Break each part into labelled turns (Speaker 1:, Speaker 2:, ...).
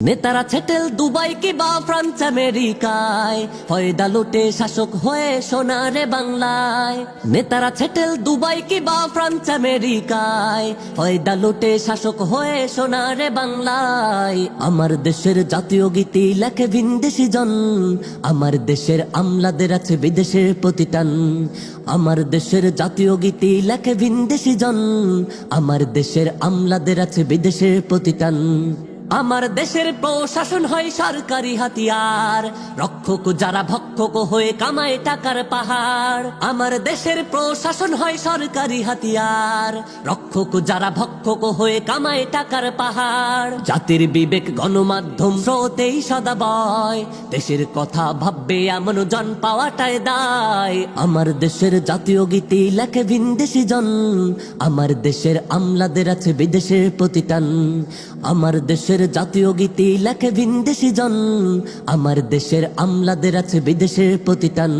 Speaker 1: নেতারা settle Dubai কি বা ফ্রান্স, আমেরিকায়। ফয়দা লুটে শাসক হয়ে সোনারে বাংলায়। নেতারা ছেটেল দুবাই কি বা ফ্রান্স, আমেরিকায়। ফয়দা লুটে শাসক হয়ে সোনারে বাংলায়। আমার দেশের জাতীয় গীতি লেখে ভিনদেশি জন আমার দেশের আমলাদের আছে বিদেশের প্রতিটান আমার দেশের জাতীয় গীতি লেখে ভিনদেশি জন আমার দেশের আমলাদের আছে বিদেশের প্রতিটান আমার দেশের প্রশাসন হয় সরকারি হাতিয়ার। রক্ষক যারা ভক্ষক হয়ে কামায় টাকার পাহাড়, আমার দেশের প্রশাসন হয় সরকারি হাতিয়ার। রক্ষক যারা ভক্ষক হয়ে কামায় টাকার পাহাড়, জাতির বিবেক গণমাধ্যম স্রোতেই সদা বয়। দেশের কথা ভাববে এমন জন পাওয়াটায় দায়। আমার দেশের জাতীয় গীতি লেখে ভিনদেশি জন। আমার দেশের আমলাদের আছে বিদেশের প্রতিটান। আমার দেশের জাতীয় গীতি লেখে ভিনদেশি জন আমার দেশের আমলাদের আছে বিদেশের প্রতিটান।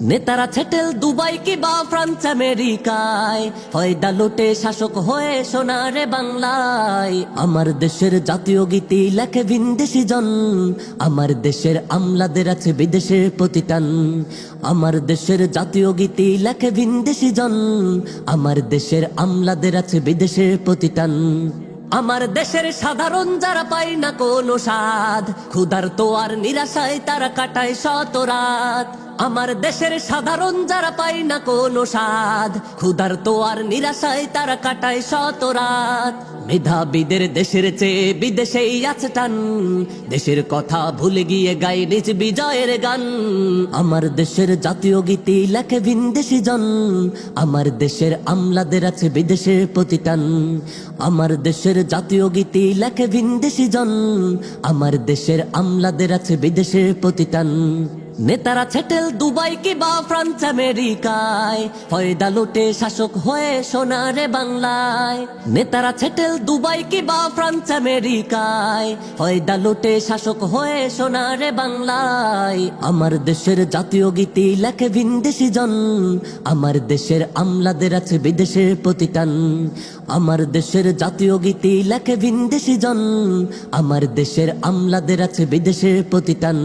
Speaker 1: নেতারা ছেটেল দুবাই কি বা ফ্রান্স, আমেরিকায়। ফয়দা লুটে শাসক হয়ে সোনারে বাংলায়। আমার দেশের জাতীয় গীতি লেখে ভিনদেশি জন আমার দেশের আমলাদের আছে বিদেশের প্রতিটান। আমার দেশের জাতীয় গীতি লেখে ভিনদেশি জন আমার দেশের আমলাদের আছে বিদেশের প্রতিটান। আমার দেশের সাধারণ যারা পায় না কোনো স্বাদ ক্ষুধার তো আর নিরাশায় তারা কাটায় শত রাত। আমার দেশের সাধারণ যারা পায় না কোনো স্বাদ ক্ষুধার তো আর নিরাশায় তারা কাটায় শত রাত। মেধাবীদের দেশের চেয়ে বিদেশেই আছে টান, দেশের কথা ভুলে গিয়ে গাই নিজ বিজয়ের গান। আমার দেশের জাতীয় গীতি লেখে ভিনদেশি জন, আমার দেশের আমলাদের আছে বিদেশের প্রতিটান আমার দেশের জাতীয় গীতি লেখে ভিনদেশি জন, আমার দেশের আমলাদের আছে বিদেশের প্রতিটান নেতারা ছেটেল দুবাই কি বা ফ্রান্স, আমেরিকায়। ফয়দা লুটে শাসক হয়ে সোনারে বাংলায়। নেতারা ছেটেল দুবাই কি বা ফ্রান্স, আমেরিকায়। ফয়দা লুটে শাসক হয়ে সোনারে বাংলায়। আমার দেশের জাতীয় গীতি লেখে ভিনদেশি জন। আমার দেশের আমলাদের আছে বিদেশের প্রতিটান। আমার দেশের জাতীয় গীতি লেখে ভিনদেশি জন। আমার দেশের আমলাদের আছে বিদেশের প্রতিটান।